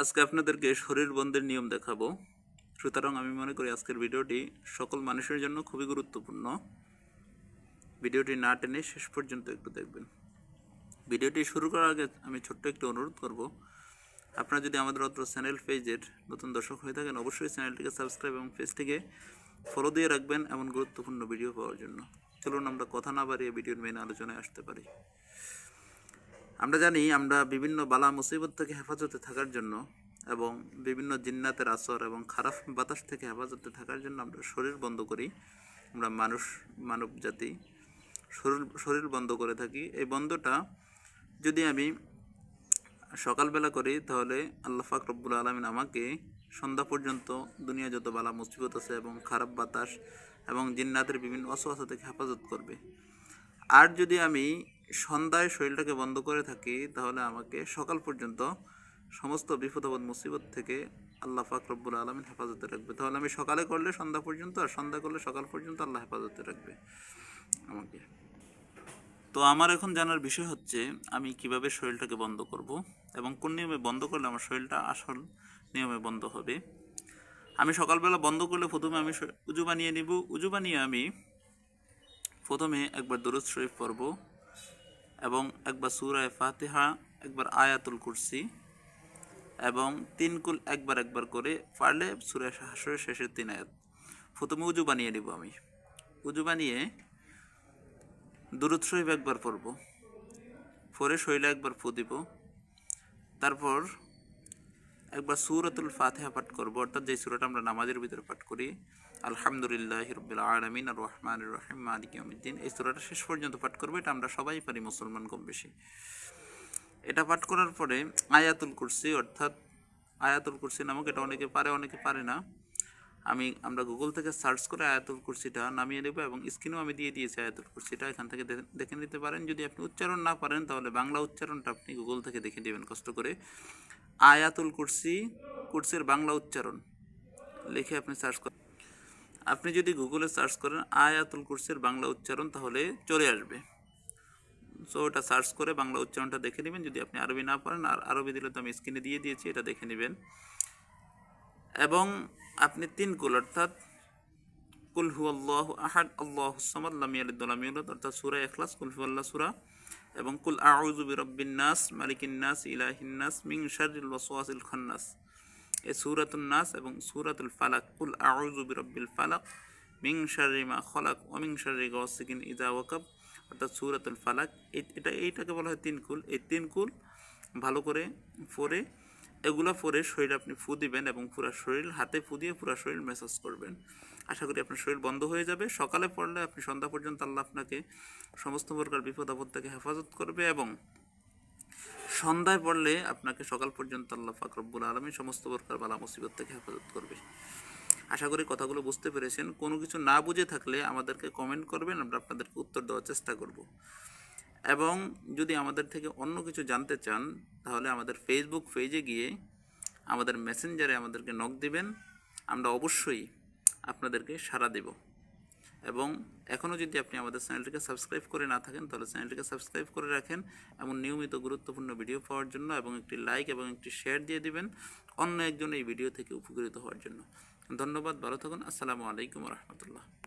আজকে আপনাদেরকে শরীর বন্ধের নিয়ম দেখাবো। সুতরাং আমি মনে করি আজকের ভিডিওটি সকল মানুষের জন্য খুবই গুরুত্বপূর্ণ। ভিডিওটি না টেনে শেষ পর্যন্ত একটু দেখবেন। ভিডিওটি শুরু করার আগে আমি ছোট্ট একটু অনুরোধ করব। আপনারা যদি আমাদের অত্র চ্যানেল পেজের নতুন দর্শক হয়ে থাকেন, অবশ্যই চ্যানেলটিকে সাবস্ক্রাইব এবং পেজটিকে ফলো দিয়ে রাখবেন এমন গুরুত্বপূর্ণ ভিডিও পাওয়ার জন্য। চলুন আমরা কথা না বাড়িয়ে ভিডিওর মেন আলোচনায় আসতে পারি। আমরা জানি আমরা বিভিন্ন বালা মুসিবত থেকে হেফাজতে থাকার জন্য এবং বিভিন্ন জিন্নাতের আসর এবং খারাপ বাতাস থেকে হেফাজতে থাকার জন্য আমরা শরীর বন্ধ করি। আমরা মানুষ, মানব জাতি শরীর শরীর বন্ধ করে থাকি। এই বন্ধটা যদি আমি সকালবেলা করি, তাহলে আল্লাহ ফাক রব্বুল আলমিন আমাকে সন্ধ্যা পর্যন্ত দুনিয়া যত বালা মুসিবত আছে এবং খারাপ বাতাস এবং জিন্নাতের বিভিন্ন অসুস্থতা থেকে হেফাজত করবে। আর যদি আমি সন্ধ্যায় শরীরটাকে বন্ধ করে থাকি, তাহলে আমাকে সকাল পর্যন্ত সমস্ত বিপদাবাদ মুসিবত থেকে আল্লাহ পাক রব্বুল আলমিন হেফাজতে রাখবে। তাহলে আমি সকালে করলে সন্ধ্যা পর্যন্ত, আর সন্ধ্যা করলে সকাল পর্যন্ত আল্লাহ হেফাজতে রাখবে আমাকে। তো আমার এখন জানার বিষয় হচ্ছে, আমি কীভাবে শরীরটাকে বন্ধ করব এবং কোন নিয়মে বন্ধ করলে আমার শরীরটা আসল নিয়মে বন্ধ হবে। আমি সকালবেলা বন্ধ করলে প্রথমে আমি উজু বানিয়ে নিব। উজু বানিয়ে আমি প্রথমে একবার দরুদ শরীফ পড়ব। এবং একবার সুরায় ফাতেহা, একবার আয়াতুল কুরসি এবং তিন কুল একবার একবার করে পারলে সুরায় হাসরের শেষের তিন আয়াত। প্রথমে উজু বানিয়ে নিব আমি। উজু বানিয়ে দূরত একবার পড়ব পরে শৈলে একবার ফু দিব। তারপর একবার সুরাতুল ফাতেহা পাঠ করব, অর্থাৎ যে সুরাটা আমরা নামাজের ভিতরে পাঠ করি, আলহামদুলিল্লাহ রবিল আলমিন আর রহমান রহিম, মালিক ইয়াউমিদ্দিন। এই সুরাটা শেষ পর্যন্ত পাঠ করব, এটা আমরা সবাই পারি, মুসলমান কম বেশি। এটা পাঠ করার পরে আয়াতুল কুরসি, অর্থাৎ আয়াতুল কুরসি নামক, এটা অনেকে পারে অনেকে পারে না। আমি, আমরা গুগল থেকে সার্চ করে আয়াতুল কুরসিটা নামিয়ে নেব এবং স্ক্রিনেও আমি দিয়ে দিয়েছি আয়াতুল কুরসিটা, এখান থেকে দেখে নিতে পারেন। যদি আপনি উচ্চারণ না পারেন, তাহলে বাংলা উচ্চারণটা আপনি গুগল থেকে দেখে দেবেন কষ্ট করে। আয়াতুল কুরসি, কুরসির বাংলা উচ্চারণ লিখে আপনি সার্চ করেন আপনি যদি গুগলে সার্চ করেন আয়াতুল কুরসির বাংলা উচ্চারণ, তাহলে চলে আসবে। সো ওটা সার্চ করে বাংলা উচ্চারণটা দেখে নেবেন। যদি আপনি আরবি না পারেন আর আরবি দিলে তো আমি স্ক্রিনে দিয়ে দিয়েছি, এটা দেখে নেবেন। এবং আপনি তিন কুল অর্থাৎ কুল হু আল্লাহ আহাদ, আল্লাহ সামাদ, লাম ইয়ালিদ ওয়া লাম ইউলাদ, অর্থাৎ সূরা ইখলাস, কুল হু আল্লাহ সূরা, এবং কুল আউযু বিরাব্বিন নাস, মালিকিন নাস, ইলাহিন নাস, মিন শাররিল ওয়াসওয়াসিল খান্নাস। এই সূরাতুন নাস এবং সূরাতুল ফালাক, কুল আউযু বিরাব্বিল ফালাক, মিন শাররি মা খলাক মিন শাররি গাসিকিন ইযা ওয়াকাব, অর্থাৎ সূরাতুল ফালাক এটা এইটাকে বলা হয় তিন কুল। এই তিন কুল ভালো করে পরে এগুলো পরে শরীর আপনি ফু দিবেন এবং পুরো শরীর, হাতে ফু দিয়ে পুরো শরীর ম্যাসাজ করবেন। আশা করি আপনার শরীর বন্ধ হয়ে যাবে। সকালে পড়লে আপনি সন্ধ্যা পর্যন্ত আল্লাহ আপনাকে সমস্ত প্রকার বিপদ আপদ থেকে হেফাজত করবে এবং সন্ধ্যায় পড়লে আপনাকে সকাল পর্যন্ত আল্লাহ ফাকরবুল আলমী সমস্ত প্রকার বালা মুসিবত থেকে হেফাজত করবে। আশা করি কথাগুলো বুঝতে পেরেছেন। কোনো কিছু না বুঝে থাকলে আমাদেরকে কমেন্ট করবেন, আমরা আপনাদেরকে উত্তর দেওয়ার চেষ্টা করব। এবং যদি আমাদের থেকে অন্য কিছু জানতে চান, তাহলে আমাদের ফেসবুক পেজে গিয়ে আমাদের মেসেঞ্জারে আমাদেরকে নক দিবেন। আমরা অবশ্যই আপনাদেরকে সাড়া দেব। এবং এখনও যদি আপনি আমাদের চ্যানেলটিকে সাবস্ক্রাইব করে না থাকেন, তাহলে চ্যানেলটিকে সাবস্ক্রাইব করে রাখেন এবং নিয়মিত গুরুত্বপূর্ণ ভিডিও পাওয়ার জন্য এবং একটি লাইক এবং একটি শেয়ার দিয়ে দিবেন অন্য একজন এই ভিডিও থেকে উপকৃত হওয়ার জন্য। ধন্যবাদ, ভালো থাকুন। আসসালামু আলাইকুম রহমতুল্লাহ।